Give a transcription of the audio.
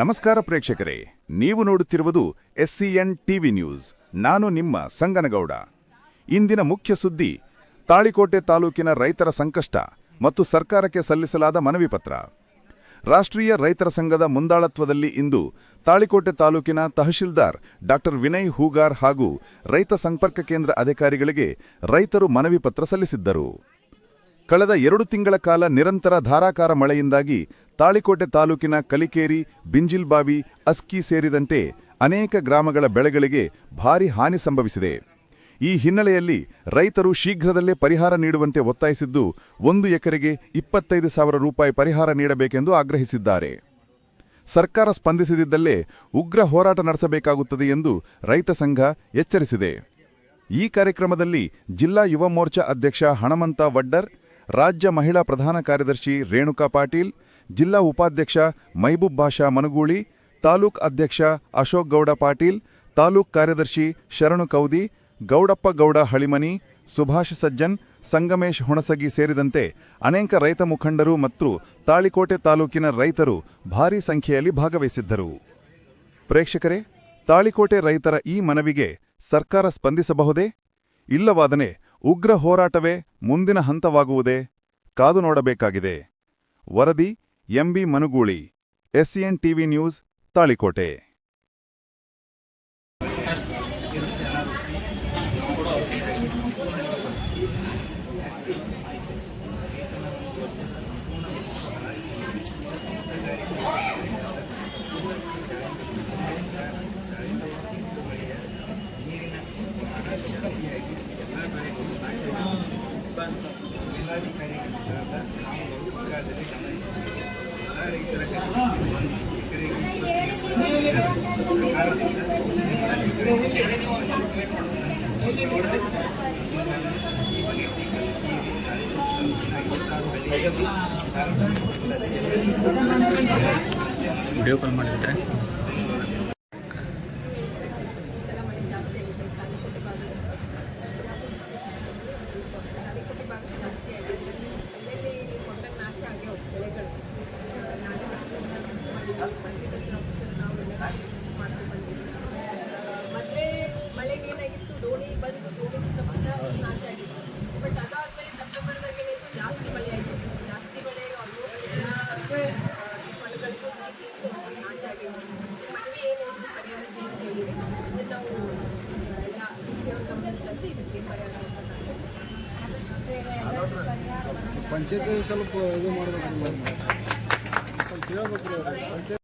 ನಮಸ್ಕಾರ ಪ್ರೇಕ್ಷಕರೇ, ನೀವು ನೋಡುತ್ತಿರುವುದು ಎಸ್ಸಿಎನ್ ಟಿವಿ ನ್ಯೂಸ್. ನಾನು ನಿಮ್ಮ ಸಂಗನಗೌಡ. ಇಂದಿನ ಮುಖ್ಯ ಸುದ್ದಿ, ತಾಳಿಕೋಟೆ ತಾಲೂಕಿನ ರೈತರ ಸಂಕಷ್ಟ ಮತ್ತು ಸರ್ಕಾರಕ್ಕೆ ಸಲ್ಲಿಸಲಾದ ಮನವಿ ಪತ್ರ. ರಾಷ್ಟ್ರೀಯ ರೈತರ ಸಂಘದ ಮುಂದಾಳತ್ವದಲ್ಲಿ ಇಂದು ತಾಳಿಕೋಟೆ ತಾಲೂಕಿನ ತಹಶೀಲ್ದಾರ್ ಡಾಕ್ಟರ್ ವಿನಯ್ ಹೂಗಾರ್ ಹಾಗೂ ರೈತ ಸಂಪರ್ಕ ಕೇಂದ್ರ ಅಧಿಕಾರಿಗಳಿಗೆ ರೈತರು ಮನವಿ ಪತ್ರ ಸಲ್ಲಿಸಿದ್ದರು. ಕಳೆದ ಎರಡು ತಿಂಗಳ ಕಾಲ ನಿರಂತರ ಧಾರಾಕಾರ ಮಳೆಯಿಂದಾಗಿ ತಾಳಿಕೋಟೆ ತಾಲೂಕಿನ ಕಲಿಕೇರಿ, ಬಿಂಜಿಲ್ಬಾವಿ, ಅಸ್ಕಿ ಸೇರಿದಂತೆ ಅನೇಕ ಗ್ರಾಮಗಳ ಬೆಳೆಗಳಿಗೆ ಭಾರಿ ಹಾನಿ ಸಂಭವಿಸಿದೆ. ಈ ಹಿನ್ನೆಲೆಯಲ್ಲಿ ರೈತರು ಶೀಘ್ರದಲ್ಲೇ ಪರಿಹಾರ ನೀಡುವಂತೆ ಒತ್ತಾಯಿಸಿದ್ದು, ಒಂದು ಎಕರೆಗೆ ಇಪ್ಪತ್ತೈದು ಸಾವಿರ ರೂಪಾಯಿ ಪರಿಹಾರ ನೀಡಬೇಕೆಂದು ಆಗ್ರಹಿಸಿದ್ದಾರೆ. ಸರ್ಕಾರ ಸ್ಪಂದಿಸದಿದ್ದಲ್ಲೇ ಉಗ್ರ ಹೋರಾಟ ನಡೆಸಬೇಕಾಗುತ್ತದೆ ಎಂದು ರೈತ ಸಂಘ ಎಚ್ಚರಿಸಿದೆ. ಈ ಕಾರ್ಯಕ್ರಮದಲ್ಲಿ ಜಿಲ್ಲಾ ಯುವ ಮೋರ್ಚಾ ಅಧ್ಯಕ್ಷ ಹಣಮಂತ ವಡ್ಡರ್ ರಾಜ್ಯ ಮಹಿಳಾ ಪ್ರಧಾನ ಕಾರ್ಯದರ್ಶಿ ರೇಣುಕಾ ಪಾಟೀಲ್, ಜಿಲ್ಲಾ ಉಪಾಧ್ಯಕ್ಷ ಮೈಬೂಬ್ ಭಾಷಾ ಮನಗೂಳಿ, ತಾಲೂಕ್ ಅಧ್ಯಕ್ಷ ಅಶೋಕ್ ಗೌಡ ಪಾಟೀಲ್, ತಾಲೂಕ್ ಕಾರ್ಯದರ್ಶಿ ಶರಣು ಕೌದಿ, ಗೌಡಪ್ಪ ಗೌಡ ಹಳಿಮನಿ, ಸುಭಾಷ್ ಸಜ್ಜನ್, ಸಂಗಮೇಶ್ ಹುಣಸಗಿ ಸೇರಿದಂತೆ ಅನೇಕ ರೈತ ಮುಖಂಡರು ಮತ್ತು ತಾಳಿಕೋಟೆ ತಾಲೂಕಿನ ರೈತರು ಭಾರೀ ಸಂಖ್ಯೆಯಲ್ಲಿ ಭಾಗವಹಿಸಿದ್ದರು. ಪ್ರೇಕ್ಷಕರೇ, ತಾಳಿಕೋಟೆ ರೈತರ ಈ ಮನವಿಗೆ ಸರ್ಕಾರ ಸ್ಪಂದಿಸಬಹುದೇ? ಇಲ್ಲವಾದನೆ ಉಗ್ರ ಹೋರಾಟವೇ ಮುಂದಿನ ಹಂತವಾಗುವುದೇ? ಕಾದು ನೋಡಬೇಕಾಗಿದೆ. ವರದಿ M B Manuguli SCN TV news Talikote. Video call ಮಾಡಿದ್ರೆ panchayat ಸ್ವಲ್ಪ ಇದು ಮಾಡ್ಬೇಕಲ್ಲ. ಸ್ವಲ್ಪ ಹೇಳ್ಬೇಕ್ರಿ ಅವ್ರು ಪಂಚಾಯತ್